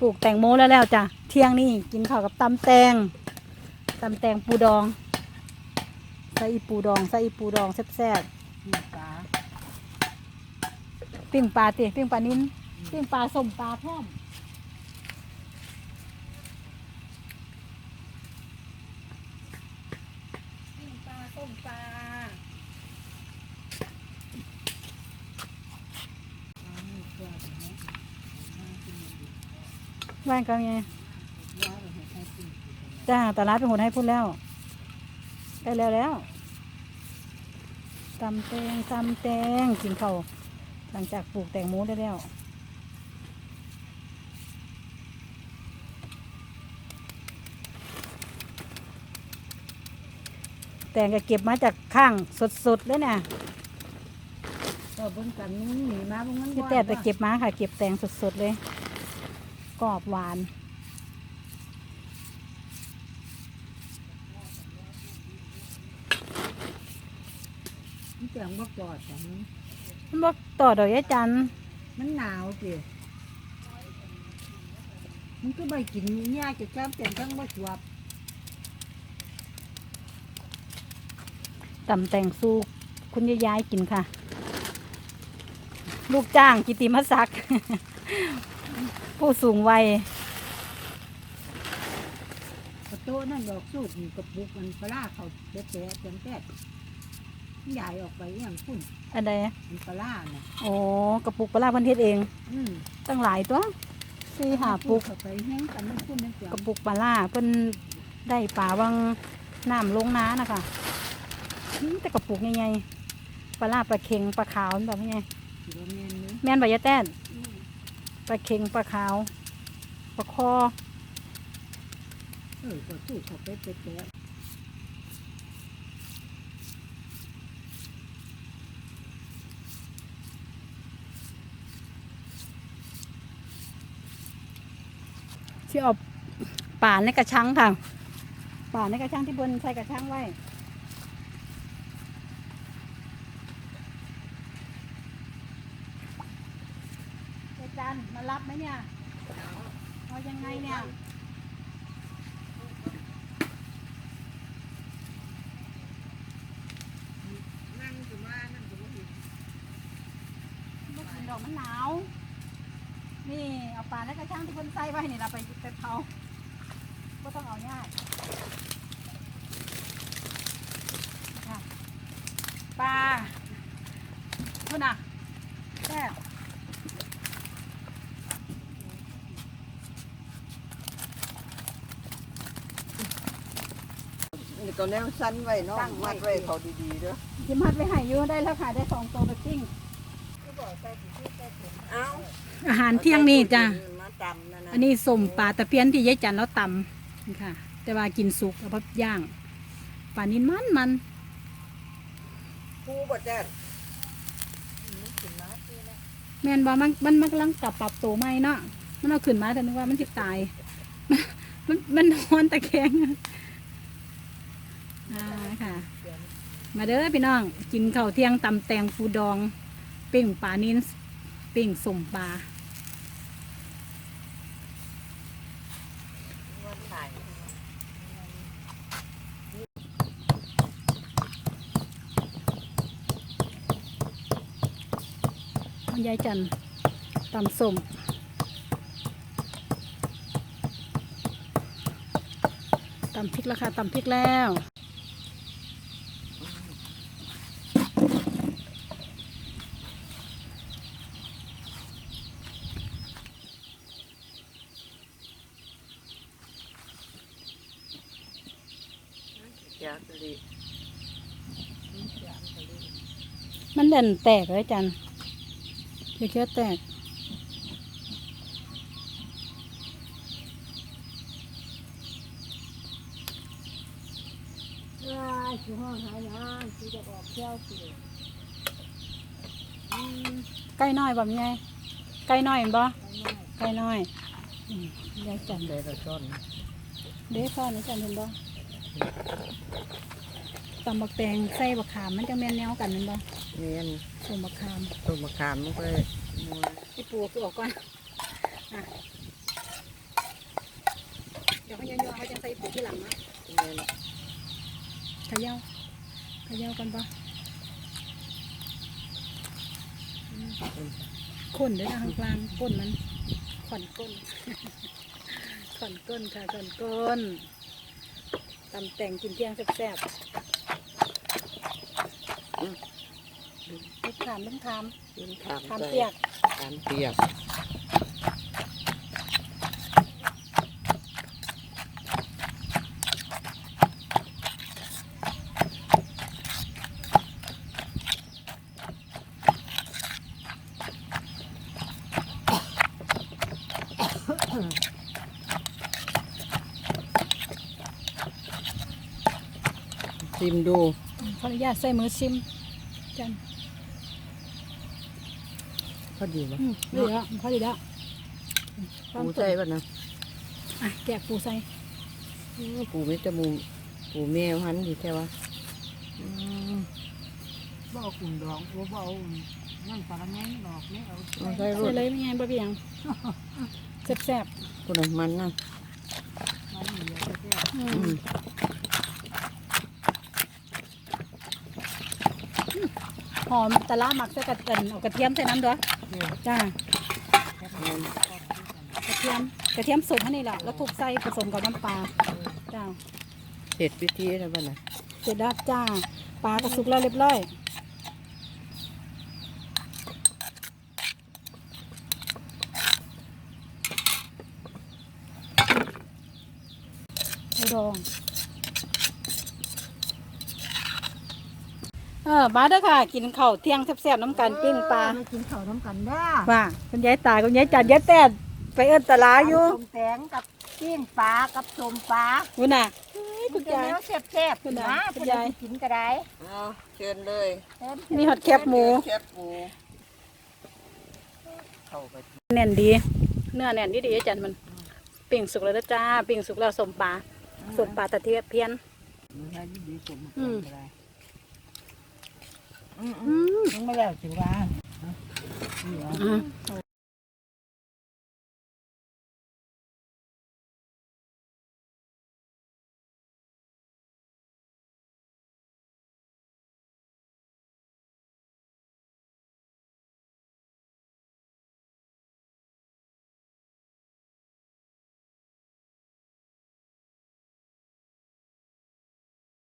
ปลูกแตงโมแล้วแล้วจ้ะ เที่ยงนี่กินข้าวกับตำแตงตำแตงปูดองใส่อีปูดองใส่อีปูดองแซ่บกินปลาๆปิ้งปลาเตะปิ้งปลานิ้นปิ้งปลาส้มปลาพร้อมปิ้งปลาส้มปลา เอาหมูกรอบเนาะเอากินดี ว่างกันไงๆย่าไปให้ใครกินกินกันนะจ้าตลาดเป็นคนให้พูดแล้วได้แล้วแล้วตำแตงตำแตงกินข้าวหลังจากปลูกแตงโมได้แล้วแตงก็เก็บมาจากข้างสดๆเลยเนี่ยก็เบิ่งกันมึงหนีมาบ่งั้นพี่แต่ไปเก็บมาค่ะ เก็บแตงสดๆเลย กรอบหวาน มันจังบ่ปลอดจังมันบอกต่อดอกยายจันทร์มันหนาวสิมันก็ใบกินหญ้าจะจ้ำแต่ทั้งบ่สวบตำแตงสู้คุณยายยายกินค่ะ ลูกจ้างกิติมศักดิ์ ผู้สูงวัยกระโตะนั่นดอกสูตรนี่กระปุกมันปลาร้าเขาแตะๆจังแตะใหญ่ออกไปอย่างพุ่นอันใดมันปลาร้าน่ะโอ้กระปุกปลาร้าเพันเทศเอง อืมตั้งหลายตัวสี่หาปุกเข้าไปแห้งกันมันพุ่นนั่นจังกระปุกปลาล่าเพิ่นได้ปลาวังน้ำลงน้านะคะนี่แต่กระปุกใหญ่ๆปลาล่าปลาเค็งปลาขาวแบบนี้ไง สิบ่แม่นเด้อ แม่นใบยะแต้นอืม ปลาเค็งปลาขาวปลาคอเออก็สูตรเขาไปแตะที่เอาป่าในกระชังค่ะป่าในกระชังที่บนใส่กระชังไว้ อาจารย์มารับไหมเนี่ยเอายังไงเนี่ยนั่งอยู่ว่านั่นก็บ่เห็นไม่กินดอกมันหนาว นี่เอาป่าและกระช่างที่คนใส่ไว้นี่เราไปไปเผาก็ต้องเอาง่ายปลาคุณน่ะแซ่บ นี่ก็แนวสั้นไว้เนาะมัดไว้เขาดีๆเด้อยิมฮัดไว้ให้อยูได้แล้วค่ะได้สองตัวไปปิ้งเอ้าอาหารเที่ยงนี่จ้ะ มาตำนั่นน่ะอันนี้สมปลาตะเพียนที่ยายจันแล้วตำนี่ค่ะ แต่ว่ากินสุกเอาพับย่างปลานินมันมันครูบ่แจ้งแม่นบอมันมันมันกำลังกลับปรับตัวใหม่เนาะมันเอาขึ้นมาแต่นึกว่ามันจะตาย มันมันนอนตะแคงอ่าค่ะ มาเด้อพี่น้อง กินข้าวเที่ยงตำแตงฟูดองปิ้งปลานินปิ้งสมปลาคุณยายจันตำสมตำพริกแล้วค่ะตำพริกแล้ว มันเด่นแตกเลยจันเคี้ยวๆแตก ว้ายสิห้องหายานสิจะออกเที่ยวสิอืมไก่น้อยแบบไงไก่น้อยเห็นบ่ไปหน่อยไก่น้อยอืมยายจันได้ละซ่อนเด้ข้อนี้จันเห็นบ่ ตำบักแตงใส่บักขามมันจะแม่นแนวกันเห็นบ่เมียนส่วนบักขามต้นมะขามมันก็ไอ้ปูคือออกก่อนอะอยู่ที่หลังนะแม่นเขย่าเขย่ากันปะข้นด้วยนะข้างกลางก้นมันขอนก้น ขอนก้นค่ะขอนก้น ตำแต่งกินเที่ยงแซ่บๆลูกขามลูกขามยืนถามขามใจเปียกถามเปียก ชิมดูขออนุญาตใส่มือชิมจันพอดีไหมอืมดีแล้วพอดีแล้วปูใส่ป่ะนะอะแกะปูใส่อืมปูไม่จมูกปูแมวหันดีแค่ว่าอืมบ่เอากุ่นดอกบ่บ่เอานั่งปลาแง่งดอกนี่เอาเอาใส่รใส่ถเลยไม่ไงบ่เพียงแซ่บคนน่ะมันนะมันเหลือแค่ๆอื อื ม ม หอมตะละหมักใส่กระเทียมเอากระเทียมใส่น้ำด้วยจ้าแม่นกระเทียมกระเทียมสดให้นี่แหละแล้วคลุกใส่ผสมกับน้ำปลาจ้าเสร็จพิธีแล้วป่ะนะเสร็จแล้วจ้าปลากระสุกแล้วเรียบร้อยไปดอง เออมาเด้อค่ะ กินข้าวเที่ยงแซ่บๆน้ำกันปิ้งปลามากินข้าวน้ำกันเด้อว่าคุณยายตายคุณยายจัดยายแต้ดไปเอิ้นตลาอยู่ส้มแตงกับปิ้งปลากับส้มปลาคุณน่ะเฮ้ยคุณยายแซ่บแซ่บคุณนะน่ะคุคุณณยายายกินก็ได้เอาเชิญเลยมีหอดแคบหมูแคบหมูเข้าไปแน่นดีเนื้อแน่นดีดีๆจันมันปิ้งสุกแล้วนะจ้าปิ้งสุกแล้วสมปลาสมปลาตะเทียบเพี้ยนมันให้ดีๆสมอืม ก็ได้ อืมอืมยังไม่แล้วสิว่านี่เหรออะ